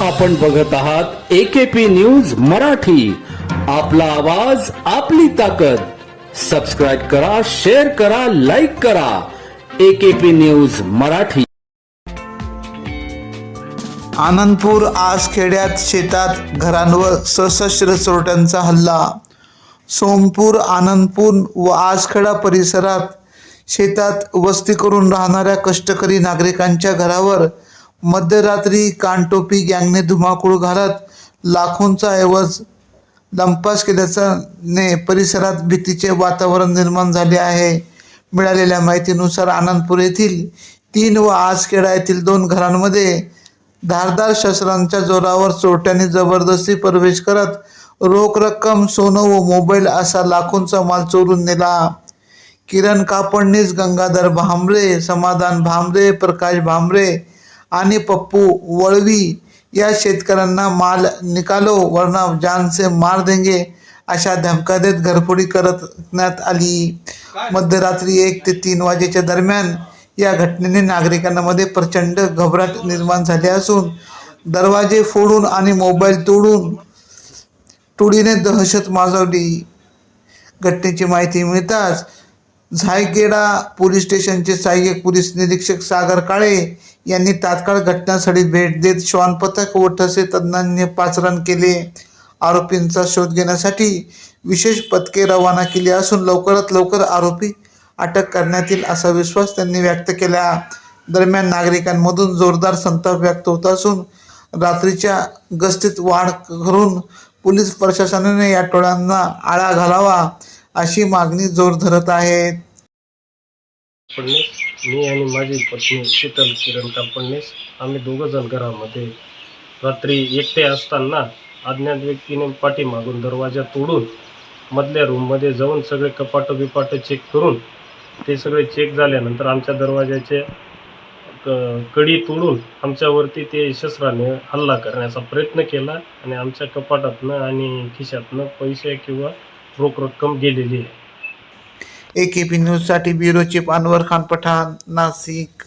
आपण बघत आहात एकेपी न्यूज मराठी. आपला आवाज आपली ताकद. सबस्क्राईब करा शेअर करा लाईक करा. AKP news Marathi. आनंदपूर आज खेड्यात शेतात घरांवर सशस्त्र चोरट्यांचा हल्ला. सोमपूर आनंदपूर व आजखेडा परिसरात शेतात वस्ती करून राहणाऱ्या कष्टकरी नागरिकांच्या घरावर मध्यरात्री कानटोपी गँगने धुमाकूळ घालत लाखोंचा ऐवज लंपास केल्याने परिसरात भीतीचे वातावरण निर्माण झाले आहे. मिळालेल्या माहितीनुसार आनंदपूर येथील तीन व आसखेडा येथील दोन घरांमध्ये धारदार शस्त्रांच्या जोरावर चोरट्यांनी जबरदस्ती प्रवेश करत रोख रक्कम सोनं व मोबाईल असा लाखोंचा माल चोरून नेला. किरण कापडनीस गंगाधर भांबरे समाधान भांबरे प्रकाश भांबरे आणि पप्पू वळवी या शेतकऱ्यांना माल निकालो वरना जान से मार देंगे अशा धमका देत घरफोडी करण्यात आली. मध्यरात्री एक ते तीन वाजेच्या दरम्यान या घटनेने नागरिकांमध्ये प्रचंड घबराट निर्माण झाली असून दरवाजे फोडून आणि मोबाईल तोडून टोळीने दहशत माजवली. घटनेची माहिती मिळताच झायगेडा पोलीस स्टेशनचे सहाय्यक पोलीस निरीक्षक सागर काळे यांनी तात्काळ घटनास्थळी भेट देत श्वान पथक व ठसे तज्ज्ञांनी पाचरण केले. आरोपींचा शोध घेण्यासाठी विशेष पथके रवाना केली असून लवकरात लवकर आरोपी अटक करण्यात येईल असा विश्वास त्यांनी व्यक्त केला. दरम्यान नागरिकांमधून जोरदार संताप व्यक्त होत असून रात्रीच्या गस्तीत वाढ करून पोलीस प्रशासनाने या टोळ्यांना आळा घालावा अशी मागणी जोर धरत आहेत मी आणि माझी पत्नी शीतल किरण कापडणीस आम्ही दोघं जण घरामध्ये रात्री एकटे असताना अज्ञात व्यक्तीने पाठी मागून दरवाजा तोडून मधल्या रूममध्ये जाऊन सगळे कपाटं बिपाटं चेक करून ते सगळे चेक झाल्यानंतर आमच्या दरवाजाचे क- कडी तोडून आमच्यावरती ते शस्त्राने हल्ला करण्याचा प्रयत्न केला आणि आमच्या कपाटातनं आणि खिशातनं पैसे किंवा रोख रक्कम गेलेली आहे. ए के पी न्यूजसाठी ब्युरो चीफ अनवर खान पठाण नाशिक